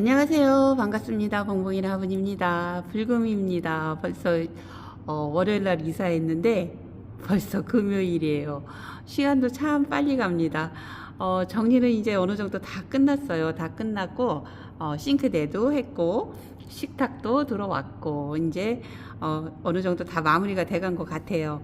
안녕하세요. 반갑습니다. 봉봉이 아버님입니다. 불금입니다. 벌써 어, 월요일 날 이사했는데 벌써 금요일이에요. 시간도 참 빨리 갑니다. 어, 정리는 이제 어느 정도 다 끝났어요. 다 끝났고 어, 싱크대도 했고 식탁도 들어왔고 이제 어, 어느 정도 다 마무리가 돼간 것 같아요.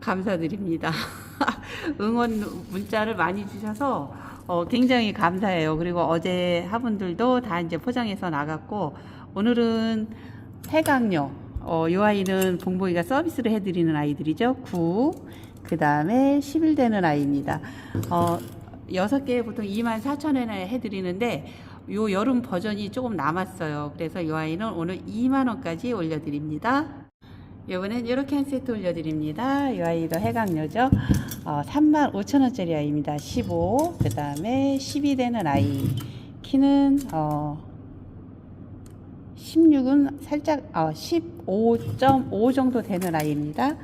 감사드립니다. 응원 문자를 많이 주셔서 어, 굉장히 감사해요. 그리고 어제 화분들도 다 이제 포장해서 나갔고 오늘은 해강요. 어, 요 아이는 봉봉이가 서비스를 해드리는 아이들이죠. 9. 그 다음에 10일 되는 아이입니다. 어, 6개 보통 2만 4천원에 해드리는데 요 여름 버전이 조금 남았어요. 그래서 이 아이는 오늘 2만원까지 올려드립니다. 이번엔 이렇게 한 세트 올려드립니다. 이 아이도 해강료죠. 어, 3만 5천 원짜리 아이입니다. 15. 그 다음에 12 되는 아이. 키는 어, 16은 살짝 어, 15.5 정도 되는 아이입니다.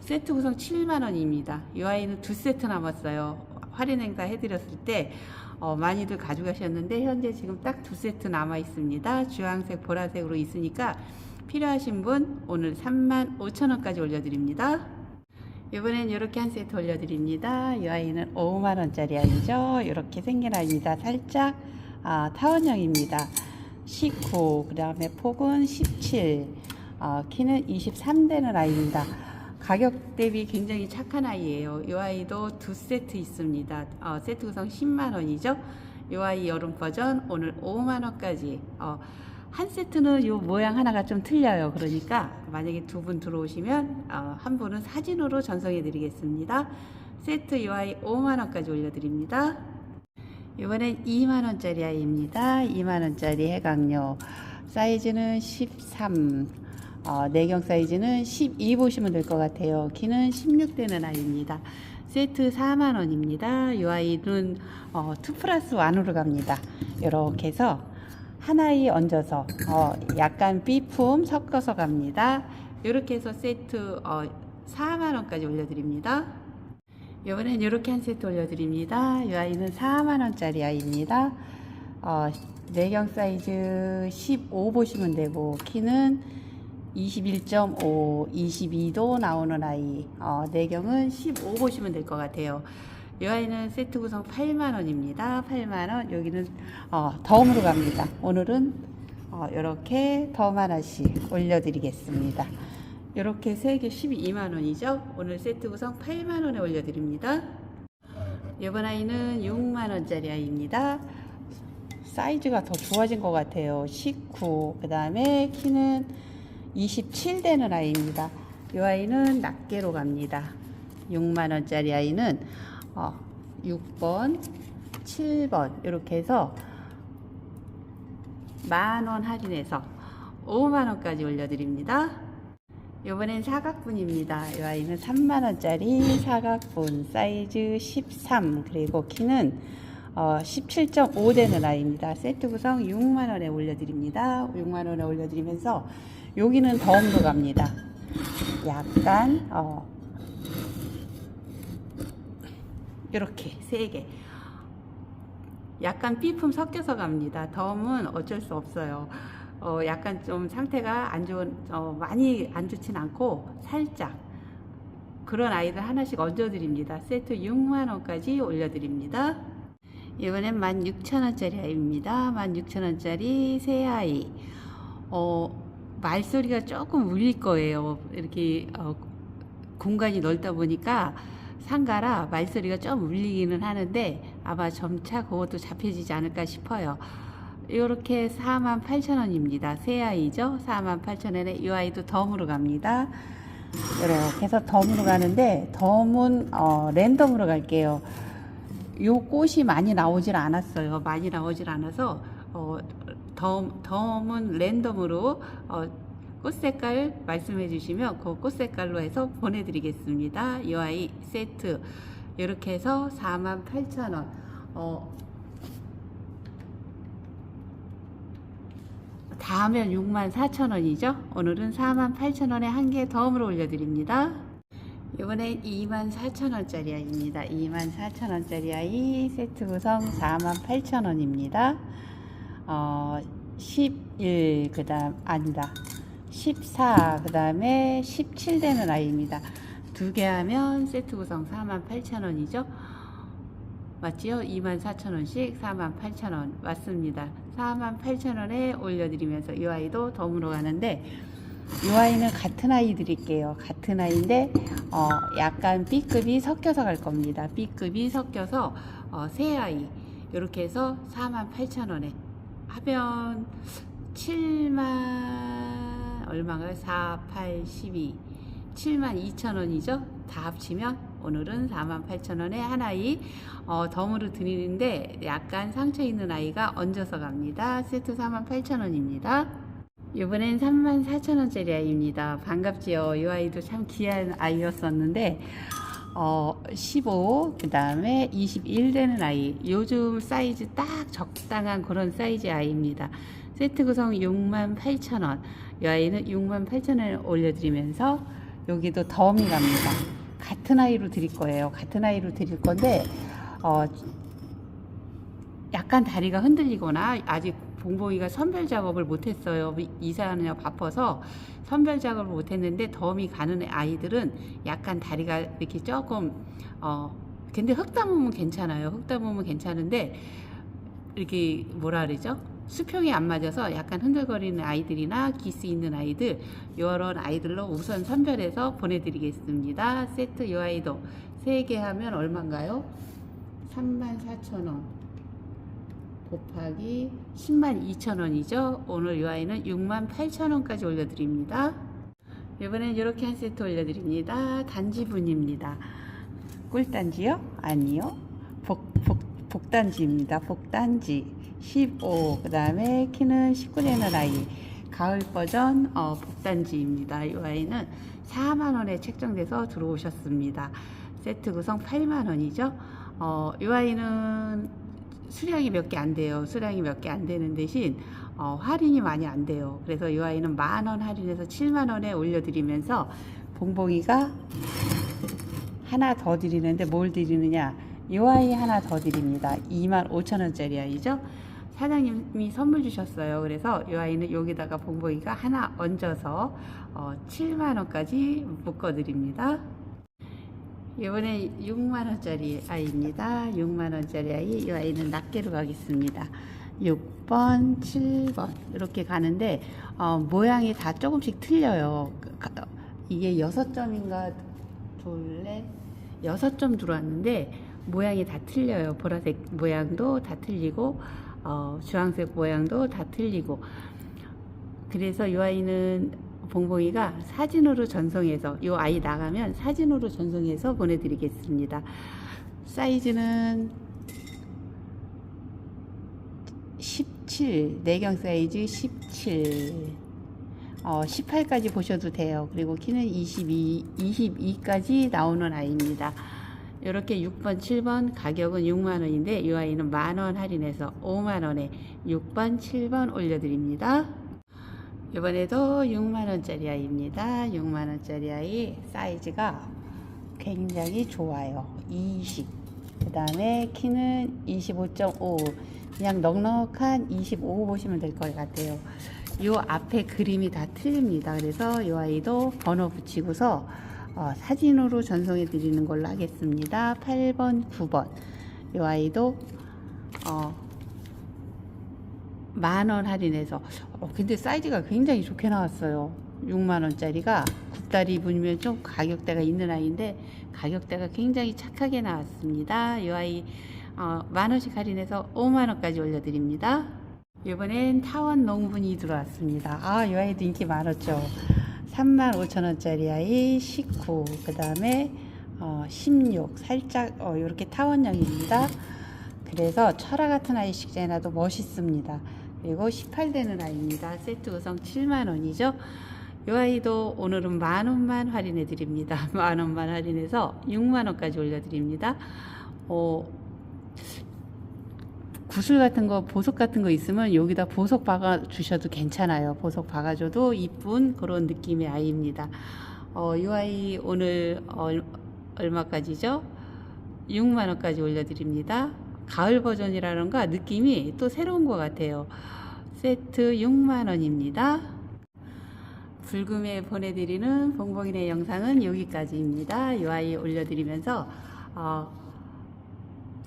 세트 구성 7만 원입니다. 이 아이는 두 세트 남았어요. 할인 행사 해드렸을 때 어, 많이들 가져가셨는데 현재 지금 딱 두 세트 남아 있습니다. 주황색, 보라색으로 있으니까 필요하신 분 오늘 3만 5천 원까지 올려드립니다. 이번엔 이렇게 한 세트 올려드립니다. 이 아이는 5만 원짜리 아이죠. 이렇게 생긴 아이입니다. 살짝 아, 타원형입니다. 19, 그 다음에 폭은 17, 어, 키는 23 되는 아이입니다. 가격 대비 굉장히 착한 아이예요. 이 아이도 두 세트 있습니다. 어, 세트 구성 10만 원이죠. 이 아이 여름 버전 오늘 5만 원까지. 어, 한 세트는 요 모양 하나가 좀 틀려요. 그러니까 만약에 두 분 들어오시면 어, 한 분은 사진으로 전송해 드리겠습니다. 세트 이 아이 5만 원까지 올려드립니다. 이번엔 2만 원짜리 아이입니다. 2만 원짜리 해강료 사이즈는 13. 어, 내경 사이즈는 12 보시면 될 것 같아요. 키는 16되는 아이입니다. 세트 4만 원입니다. 이 아이는 어, 2 플러스 1으로 갑니다. 이렇게 해서 하나에 얹어서 어, 약간 B품 섞어서 갑니다. 이렇게 해서 세트 어, 4만 원까지 올려드립니다. 이번엔 이렇게 한 세트 올려드립니다. 이 아이는 4만 원짜리 아이입니다. 어, 내경 사이즈 15 보시면 되고 키는 21.5, 22도 나오는 아이. 어, 내경은 15 보시면 될 것 같아요. 이 아이는 세트 구성 8만 원입니다. 8만 원. 여기는 어, 덤으로 갑니다. 오늘은 어, 이렇게 덤 하나씩 올려드리겠습니다. 이렇게 3개 12만 원이죠. 오늘 세트 구성 8만 원에 올려드립니다. 이번 아이는 6만 원짜리 아이입니다. 사이즈가 더 좋아진 것 같아요. 19. 그 다음에 키는 27 되는 아이입니다. 이 아이는 낱개로 갑니다. 6만 원짜리 아이는 어, 6번, 7번 이렇게 해서 만원 할인해서 5만 원까지 올려드립니다. 이번엔 사각분입니다. 이 아이는 3만 원짜리 사각분 사이즈 13 그리고 키는 어, 17.5 되는 아이입니다. 세트 구성 6만 원에 올려드립니다. 6만 원에 올려드리면서 여기는 덤으로 갑니다. 약간 어, 이렇게 세 개. 약간 B품 섞여서 갑니다. 덤은 어쩔 수 없어요. 어, 약간 좀 상태가 안 좋은, 어, 많이 안 좋진 않고 살짝 그런 아이들 하나씩 얹어드립니다. 세트 6만원까지 올려드립니다. 이번엔 16,000원짜리 아이입니다. 16,000원짜리 새 아이. 어, 말소리가 조금 울릴 거예요. 이렇게 어, 공간이 넓다 보니까 상가라 말소리가 좀 울리기는 하는데 아마 점차 그것도 잡혀지지 않을까 싶어요. 이렇게 48,000원입니다. 새 아이죠. 48,000원에 이 아이도 덤으로 갑니다. 이렇게 해서 덤으로 가는데 덤은 어, 랜덤으로 갈게요. 요 꽃이 많이 나오질 않았어요. 많이 나오질 않아서 어, 덤, 덤은 랜덤으로 어, 꽃 색깔 말씀해 주시면 그 꽃 색깔로 해서 보내드리겠습니다. 이 아이 세트 이렇게 해서 48,000원. 어, 다 하면 64,000원이죠. 오늘은 48,000원에 한 개 덤으로 올려드립니다. 이번엔 24,000원짜리 아이입니다. 24,000원짜리 아이 세트 구성 48,000원입니다. 어, 11, 그 다음, 아니다. 14, 그 다음에 17 되는 아이입니다. 두 개 하면 세트 구성 48,000원이죠. 맞지요? 24,000원씩 48,000원 맞습니다. 48,000원에 올려드리면서 이 아이도 덤으로 가는데 이 아이는 같은 아이 드릴게요. 같은 아이인데 어, 약간 B급이 섞여서 갈 겁니다. B급이 섞여서 어, 세 아이 이렇게 해서 48,000원에 하면 7만 얼마가요? 4, 8, 12 7만 2천 원이죠. 다 합치면 오늘은 4만 8천 원에 한 아이 어, 덤으로 드리는데 약간 상처 있는 아이가 얹어서 갑니다. 세트 4만 8천 원입니다. 이번엔 3만 4천 원짜리 아이입니다. 반갑지요. 이 아이도 참 귀한 아이였었는데 어, 15, 그 다음에 21 되는 아이. 요즘 사이즈 딱 적당한 그런 사이즈 아이입니다. 세트 구성 6만 8천 원. 이 아이는 6만 8천 원에 올려드리면서 여기도 덤이 갑니다. 같은 아이로 드릴 거예요. 같은 아이로 드릴 건데, 어, 약간 다리가 흔들리거나 아직 봉봉이가 선별 작업을 못했어요. 이사하느냐 바빠서 선별 작업을 못했는데 덤이 가는 아이들은 약간 다리가 이렇게 조금 어 근데 흙 담으면 괜찮아요. 흙 담으면 괜찮은데 이렇게 뭐라 그러죠? 수평이 안 맞아서 약간 흔들거리는 아이들이나 기스 있는 아이들 이런 아이들로 우선 선별해서 보내드리겠습니다. 세트 이 아이도 3개 하면 얼마인가요? 34,000원 곱하기 10만 2천원이죠. 오늘 이 아이는 6만 8천원까지 올려드립니다. 이번엔 이렇게 한 세트 올려드립니다. 단지분입니다. 꿀단지요? 아니요. 복, 복, 복단지입니다. 복단지 15. 그 다음에 키는 19되는 아이. 가을 버전 어, 복단지입니다. 이 아이는 4만원에 책정돼서 들어오셨습니다. 세트 구성 8만원이죠. 어, 이 아이는 수량이 몇 개 안 돼요. 수량이 몇 개 안 되는 대신 어, 할인이 많이 안 돼요. 그래서 이 아이는 만 원 할인해서 7만 원에 올려드리면서 봉봉이가 하나 더 드리는데 뭘 드리느냐? 이 아이 하나 더 드립니다. 2만 5천 원짜리 아이죠. 사장님이 선물 주셨어요. 그래서 이 아이는 여기다가 봉봉이가 하나 얹어서 어, 7만 원까지 묶어드립니다. 이번에 6만원짜리 아이입니다. 6만원짜리 아이. 이 아이는 낱개로 가겠습니다. 6번, 7번. 이렇게 가는데, 어, 모양이 다 조금씩 틀려요. 그, 가- 이게 6점인가, 둘레, 6점 들어왔는데, 모양이 다 틀려요. 보라색 모양도 다 틀리고, 어, 주황색 모양도 다 틀리고. 그래서 이 아이는 봉봉이가 사진으로 전송해서 이 아이 나가면 사진으로 전송해서 보내드리겠습니다. 사이즈는 17 내경 사이즈 17 어, 18까지 보셔도 돼요. 그리고 키는 22 22까지 나오는 아이입니다. 이렇게 6번, 7번 가격은 6만 원인데 이 아이는 만원 할인해서 5만 원에 6번, 7번 올려드립니다. 이번에도 6만원짜리 아이입니다. 6만원짜리 아이 사이즈가 굉장히 좋아요. 20. 그 다음에 키는 25.5. 그냥 넉넉한 25 보시면 될 것 같아요. 요 앞에 그림이 다 틀립니다. 그래서 이 아이도 번호 붙이고서 어, 사진으로 전송해 드리는 걸로 하겠습니다. 8번, 9번. 이 아이도 어, 만원 할인해서. 어, 근데 사이즈가 굉장히 좋게 나왔어요. 6만원짜리가 굽다리 입으면 좀 가격대가 있는 아이인데 가격대가 굉장히 착하게 나왔습니다. 이 아이 어, 만원씩 할인해서 5만원까지 올려드립니다. 이번엔 타원 농분이 들어왔습니다. 아 이 아이도 인기 많았죠 3만 5천원짜리 아이 19 그 다음에 어, 16 살짝 어, 이렇게 타원형입니다 그래서 철화 같은 아이 식재놔도 멋있습니다. 그리고 18되는 아이입니다. 세트 구성 7만원이죠. 이 아이도 오늘은 만원만 할인해 드립니다. 만원만 할인해서 6만원까지 올려 드립니다. 어, 구슬 같은 거, 보석 같은 거 있으면 여기다 보석 박아 주셔도 괜찮아요. 보석 박아줘도 이쁜 그런 느낌의 아이입니다. 어, 이 아이 오늘 얼, 얼마까지죠? 6만원까지 올려드립니다. 가을 버전이라는가 느낌이 또 새로운 것 같아요. 세트 6만 원입니다. 불금에 보내드리는 봉봉이네 영상은 여기까지입니다. 이 아이 올려드리면서 어,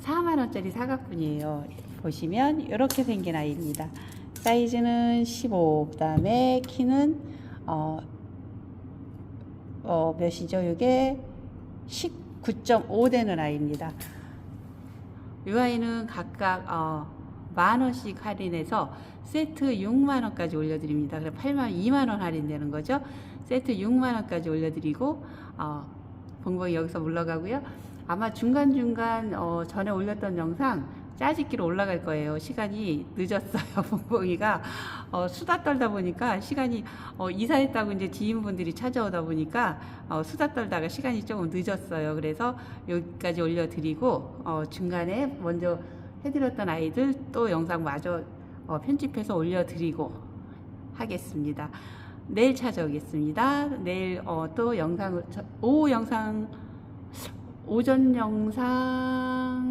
4만 원짜리 사각분이에요. 보시면 이렇게 생긴 아이입니다. 사이즈는 15, 그 다음에 키는 어, 어 몇이죠? 이게 19.5 되는 아이입니다. 이 아이는 각각 어, 만 원씩 할인해서 세트 6만 원까지 올려드립니다. 그래 8만 2만 원 할인되는 거죠. 세트 6만 원까지 올려드리고 어, 봉봉이 여기서 물러가고요. 아마 중간 중간 어, 전에 올렸던 영상 짜집기로 올라갈 거예요. 시간이 늦었어요. 봉봉이가 어, 수다 떨다 보니까 시간이 어, 이사했다고 이제 지인분들이 찾아오다 보니까 어, 수다 떨다가 시간이 조금 늦었어요. 그래서 여기까지 올려드리고 어, 중간에 먼저 해드렸던 아이들 또 영상 마저 어, 편집해서 올려드리고 하겠습니다. 내일 찾아오겠습니다. 내일 어, 또 영상 저- 오후 영상 오전 영상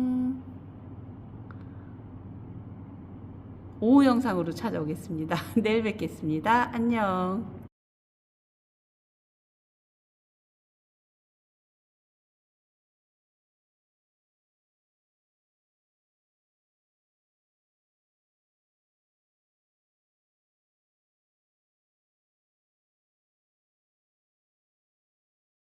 오후 영상으로 찾아오겠습니다. 내일 뵙겠습니다. 안녕.